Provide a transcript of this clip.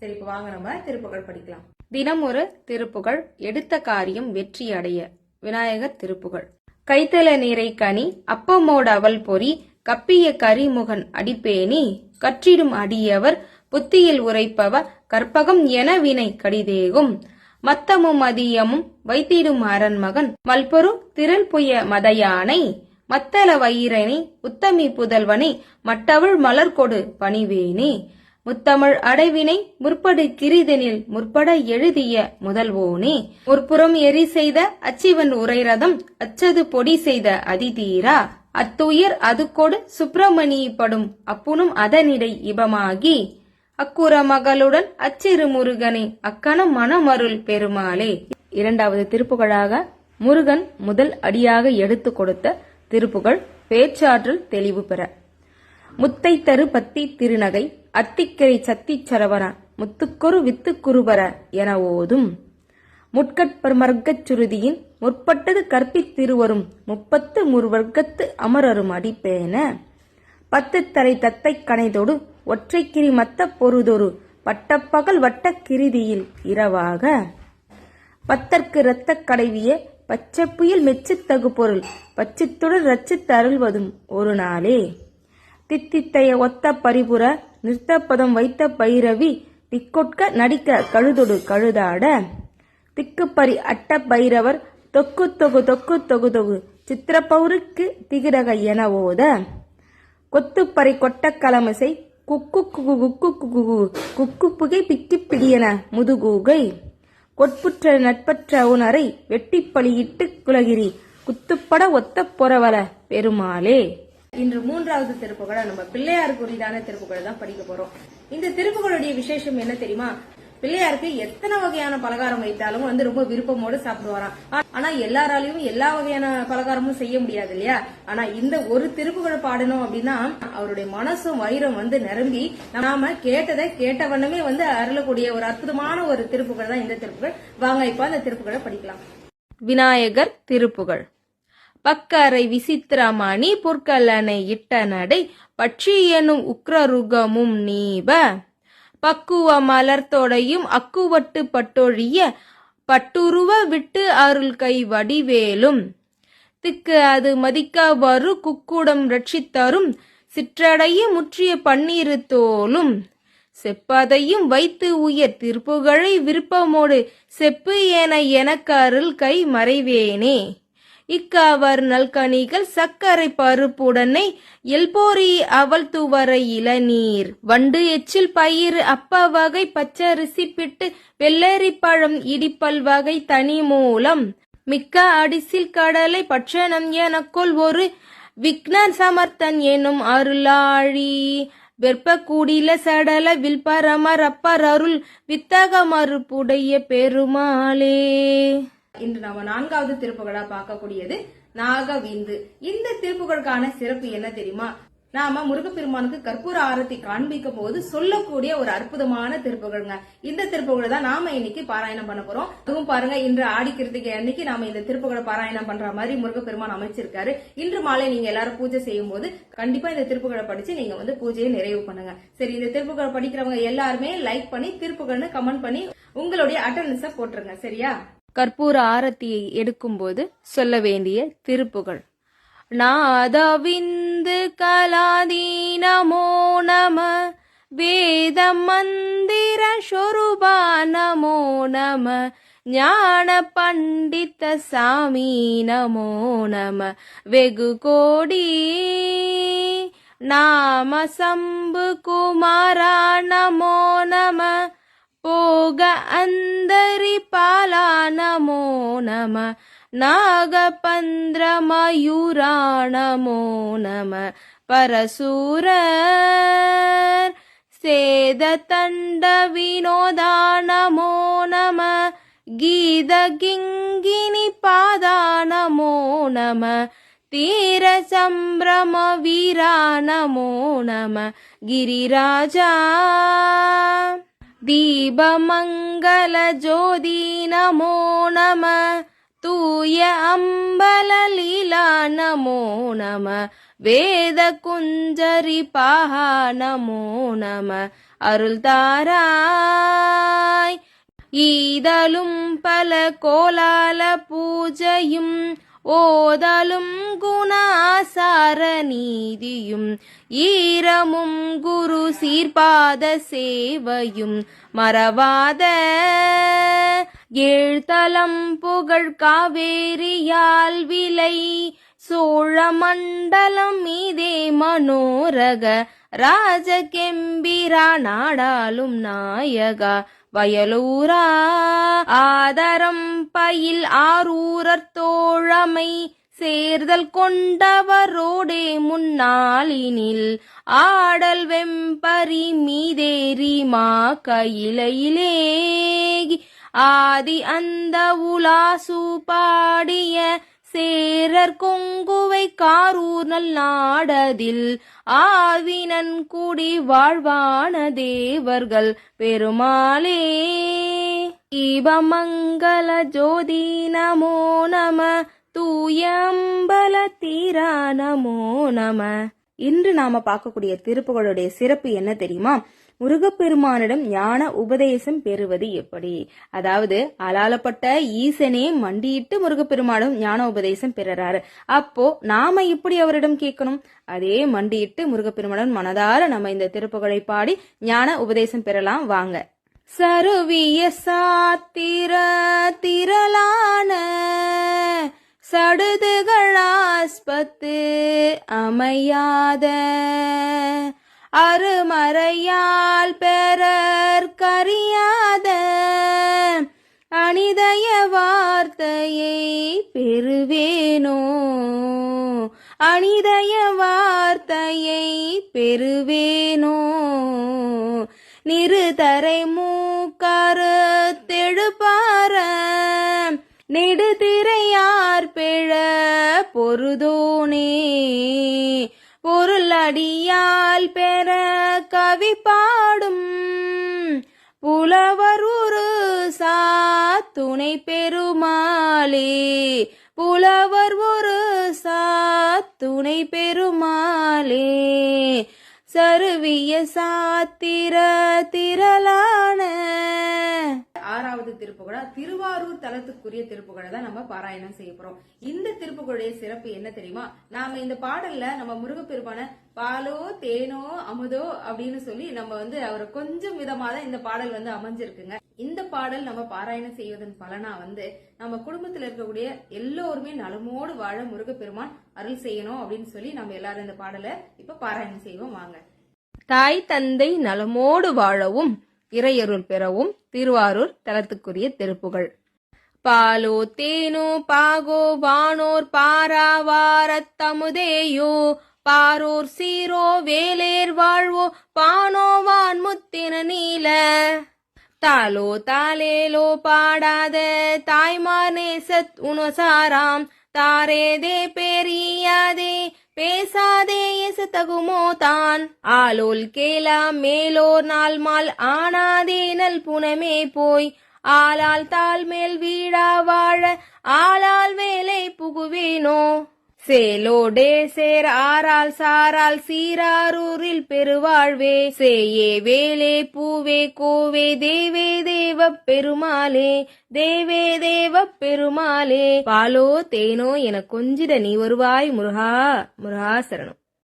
சரி இப்போ வாங்க நம்ம திருப்புகழ் படிக்கலாம். தினம் ஒரு திருப்புகழ் எடுத்த காரியம் வெற்றி அடைய. விநாயகர் திருப்புகழ். கைத்தல நீரை கனி அப்பமோட அவல் பொறி கப்பிய கரிமுகன் அடிப்பேணி கற்றிடும் அடியவர் புத்தியில் உரைப்பவ கற்பகம் என வினை கடிதேகும். மத்தமும் மதியமும் வைத்திடும் அரண்மகன் மல்பொரு திரள் புய மதையானை மத்தள வயிறனை உத்தமி புதல்வனை மட்டவள் மலர்கொடு பணிவேனே. முத்தமிழ் அடைவினை முற்படு கிரிதனில் முற்பட எழுதிய முதல்வோனே. முற்புறம் எரி செய்த அச்சிவன் உரைரதம் அச்சது பொடி செய்த அதிதீரா. அத்துயர் அதுக்கொடு சுப்பிரமணியப்படும் அப்புனும் அதனிடை இபமாகி. அக்குற மகளுடன் அச்சிறு முருகனை அக்கணம் மனமருள் பெருமாளே. இரண்டாவது திருப்புகழாக முருகன் முதல் அடியாக எடுத்து கொடுத்த திருப்புகழ் பேச்சாற்றல் தெளிவு பெற. முத்தை தரு பத்தி திருநகை அத்திக்கரை சத்தி சரவரான் முத்துக்கொரு வித்துக்குருபர என ஓதும் முட்கட்பர்மர்க்கச் சுருதியின் முற்பட்டது கற்பித்திருவரும் முப்பத்து முர்வர்க்கத்து அமரரும் அடிப்பேன. பத்து தரை தத்தை கனைதொடு ஒற்றைக்கிரி மத்த பொருதொரு பட்டப்பகல் வட்டக் கிருதியில் இரவாக. பத்தற்கு இரத்தக் கடைவிய பச்சை புயல் மெச்சுத் தகு பொருள் பச்சித்துடன் ரச்சித்தருள்வதும் ஒரு நாளே. தித்தித்தைய ஒத்த பரிபுற நிறுத்தப்பதம் வைத்த பைரவி திக்கொட்க நடிக்க கழுதொடு கழுதாட. திக்குப்பரி அட்ட பைரவர் தொக்கு தொகு தொக்கு தொகு தொகு சித்திரப்பௌருக்கு திகிரக என ஓத. கொத்துப்பறை கொட்ட கலமிசை குக்கு குகு குக்கு குகு குக்கு புகை பிக்கி பிடியன முதுகூகை. கொட்புற்ற நட்பற்ற உணரை வெட்டிப்பழியிட்டு குலகிரி குத்துப்பட ஒத்த பொறவல பெருமாளே. இன்று மூன்றாவது திருப்புகளை நம்ம பிள்ளையார் உரிதான திருப்புகளை தான் படிக்க போறோம். இந்த திருப்புகளுடைய விசேஷம் என்ன தெரியுமா? பிள்ளையாருக்கு எத்தனை வகையான பலகாரம் வைத்தாலும் வந்து ரொம்ப விருப்பமோடு சாப்பிடுவாராம். ஆனா எல்லாராலையும் எல்லா வகையான பலகாரமும் செய்ய முடியாது இல்லையா? ஆனா இந்த ஒரு திருப்புகழை பாடணும் அப்படின்னா அவருடைய மனசும் வயிறும் வந்து நிரம்பி நாம கேட்டதை கேட்ட வண்ணமே வந்து அருளக்கூடிய ஒரு அற்புதமான ஒரு திருப்புகள் தான் இந்த திருப்புகள் வாங்க இப்ப அந்த திருப்புகளை படிக்கலாம். விநாயகர் திருப்புகழ். பக்கரை விசித்திரமணி புற்கலனை இட்ட நடை பட்சி எனும் உக்ரருகமும் நீப பக்குவ மலர்த்தொடையும் அக்குவட்டு பட்டொழிய பட்டுருவ விட்டு அருள் கை வடிவேலும். திக்கு அது மதிக்க வரு குக்குடம் ரட்சித்தரும் சிற்றடைய முற்றிய பன்னீரு தோலும். செப்பதையும் வைத்து உயர் திருப்புகழை விருப்பமோடு செப்பு என எனக்கு அருள் கை மறைவேனே. இக்கவர் நல்கனிகள் சர்க்கரை பருப்புடனை எல்போரி அவள் துவரை இளநீர். வண்டு எச்சில் பயிர் அப்ப வகை பச்சரிசி பிட்டு வெள்ளரி பழம் இடிப்பல் வகை தனி மூலம். மிக்க அடிசில் கடலை பட்சணம் எனக்குள் ஒரு விக்ன சமர்த்தன் எனும் அருளாழி. வெப்ப கூடில சடல வில்பரமர் அப்பர் அருள் வித்தக மறுப்புடைய பெருமாளே. இன்று நம்ம நான்காவது திருப்புகழா பார்க்கக்கூடியது நாகவிந்து. இந்த திருப்புகழுக்கான சிறப்பு என்ன தெரியுமா? நாம முருகப்பெருமானுக்கு கற்பூர ஆரத்தி காண்பிக்கும் போது சொல்லக்கூடிய ஒரு அற்புதமான திருப்புகழ்ங்க. இந்த திருப்புகழை தான் நாம இன்னைக்கு பாராயணம் பண்ண போறோம். அதுவும் பாருங்க இன்று ஆடி கிருத்திகை அன்னைக்கு நாம இந்த திருப்புகளை பாராயணம் பண்ற மாதிரி முருகப்பெருமான் அமைச்சிருக்காரு. இன்று மாலை நீங்க எல்லாரும் பூஜை செய்யும் போது கண்டிப்பா இந்த திருப்புகளை படிச்சு நீங்க வந்து பூஜையை நிறைவு பண்ணுங்க. சரி இந்த திருப்புகளை படிக்கிறவங்க எல்லாருமே லைக் பண்ணி திருப்புகள்னு கமெண்ட் பண்ணி உங்களுடைய அட்டண்டன்ஸ போட்டுருங்க. சரியா? கற்பூர ஆரத்தியை எடுக்கும்போது சொல்ல வேண்டிய திருப்புகள் நாதவிந்து கலாதீனமோ நம வேத மந்திர சொருபா நமோ நம ஞான பண்டித சாமி நமோ நம வெகு கோடி நாம சம்பு குமாரா நமோ நம போக அந்தரி பாலா நமோ நம நாகபந்திர மயூரா நமோ நம பரசூரர் சேத தண்ட வினோதா நமோ நம கீத கிங்கினி பாதா நமோ நம தீர சம்பிரம வீரா நமோ நம கிரிராஜா தீபமங்கல ஜோதி நமோ நம தூய அம்பல லீலா நமோ நம வேத குஞ்சரி ஓதலும் குணாசார நீதியும் ஈரமும் குரு சீர்பாத சேவையும் மறவாத. ஏழ்தலம் புகழ் காவேரியால் விலை சோழ மண்டலம் இதே மனோரக ராஜகெம்பிரா நாடாலும் நாயகா. வயலூரா. ஆதரம் பயில் ஆரூரர் தோழமை சேர்தல் கொண்டவரோடே முன்னாளினில். ஆடல் வெம்பரி மீதேரி மா கையிலையிலேகி ஆதி அந்த உலாசு பாடிய சேரர் கொங்குவை காரூர் நல் நாடதில் ஆவினன் குடி வாழ்வான தேவர்கள் பெருமாளே. இவமங்கல ஜோதி நமோ நம தூயம்பல தீரா நமோ நம. இன்று நாம பார்க்கக்கூடிய திருப்புகளுடைய சிறப்பு என்ன தெரியுமா? முருகப்பெருமானிடம் ஞான உபதேசம் பெறுவது எப்படி? அதாவது அலாலப்பட்ட ஈசனே மண்டியிட்டு முருகப்பெருமானிடம் ஞான உபதேசம் பெறுறாரு. அப்போ நாம இப்படி அவரிடம் கேட்கணும்? அதே மண்டியிட்டு முருகப்பெருமானிடம் மனதார நம்ம இந்த திருப்புகளை பாடி ஞான உபதேசம் பெறலாம். வாங்க. சருவிய சாத்திர திரளான சடுதுகளாஸ்பத்து அமையாத அருமறையால் பெறற் கறியாத அனிதய வார்த்தையை பெறுவேனோ? அனிதய வார்த்தையை பெறுவேனோ? நிறுதரை மூக்கரு தெழுப்பார நெடுதிரையார் பிழ பொருதோனே? பொருளடியால் பெற கவி பாடும். புலவர் ஒரு துணை பெருமாளே. புலவர் ஒரு சா துணை பெருமாளே. சருவிய சாத்திர திரளான திருப்புகழா திருவாரூர் தலத்துக்குரிய திருப்புகழை தான் நம்ம பாராயணம் செய்ய போறோம். இந்த திருப்புகழுடைய சிறப்பு என்ன தெரியுமா? நாம இந்த பாடல்ல நம்ம முருகப்பெருமான பாலோ தேனோ அமுதோ அப்படின்னு சொல்லி நம்ம வந்து அவரை கொஞ்சம் விதமா தான் இந்த பாடல் வந்து அமைஞ்சிருக்குங்க. இந்த பாடல் நம்ம பாராயணம் செய்வதன் பலனா வந்து நம்ம குடும்பத்துல இருக்கக்கூடிய எல்லோருமே நலமோடு வாழ முருகப்பெருமான் அருள் செய்யணும் அப்படின்னு சொல்லி நம்ம எல்லாரும் இந்த பாடலை இப்ப பாராயணம் செய்வோம். வாங்க. தாய் தந்தை நலமோடு வாழவும் இறையருள் பெறவும் திருவாரூர் தலத்துக்குரிய திருப்புகள் பாலோ தேனோ பாகோ வானோர் பாராவாரத்தமுதேயோ பாரோர் சீரோ வேலேர் வாழ்வோ பானோவான் முத்தின நீல. தாலோ தாலேலோ பாடாத தாய்மார் நேசத் உணசாராம் தாரேதே பெரியாதே பேசாதே எசு தகுமோ தான். ஆலோல் கேலா மேலோர் நாள் மால் ஆனாதே நல் புனமே போய். ஆளால் தாள் மேல் வீடா வாழ ஆளால் வேலை புகுவேனோ? சேலோடே சேர் ஆறால் சாரால் சீராரூரில் பெருவாழ்வே. சேயே வேலே பூவே கோவே தேவே தேவ பெருமாளே. தேவே தேவ பெருமாளே. பாலோ தேனோ என கொஞ்சிட நீ வருவாய் முருகா முருகா சரணம்